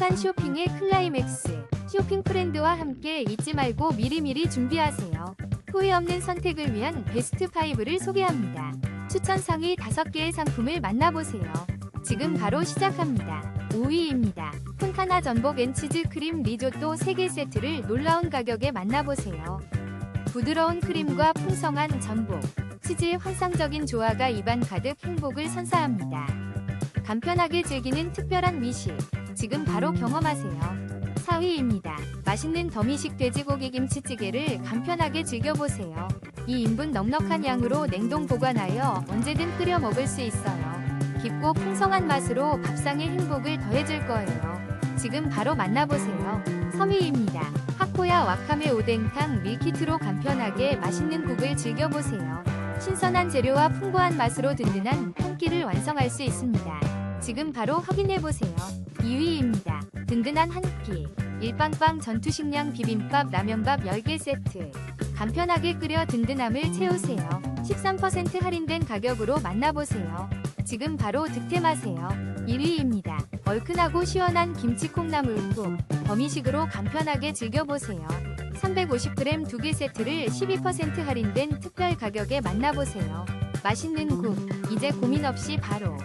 행복한 쇼핑의 클라이맥스. 쇼핑 프렌드와 함께 잊지 말고 미리미리 준비하세요. 후회 없는 선택을 위한 베스트 5를 소개합니다. 추천 상위 5개의 상품을 만나보세요. 지금 바로 시작합니다. 5위입니다. 폰타나 전복 앤치즈 크림 리조또 3개 세트를 놀라운 가격에 만나보세요. 부드러운 크림과 풍성한 전복, 치즈의 환상적인 조화가 입안 가득 행복을 선사합니다. 간편하게 즐기는 특별한 미식, 지금 바로 경험하세요. 4위입니다. 맛있는 더미식 돼지고기 김치찌개를 간편하게 즐겨보세요. 2인분 넉넉한 양으로 냉동 보관하여 언제든 끓여 먹을 수 있어요. 깊고 풍성한 맛으로 밥상의 행복을 더해줄 거예요. 지금 바로 만나보세요. 3위입니다. 하코야 와카메 오뎅탕 밀키트로 간편하게 맛있는 국을 즐겨보세요. 신선한 재료와 풍부한 맛으로 든든한 한 끼를 완성할 수 있습니다. 지금 바로 확인해보세요. 2위입니다. 든든한 한 끼. 일빵빵 전투식량 비빔밥 라면밥 10개 세트. 간편하게 끓여 든든함을 채우세요. 13% 할인된 가격으로 만나보세요. 지금 바로 득템하세요. 1위입니다. 얼큰하고 시원한 김치 콩나물국. 범이식으로 간편하게 즐겨보세요. 350g 2개 세트를 12% 할인된 특별 가격에 만나보세요. 맛있는 국. 이제 고민 없이 바로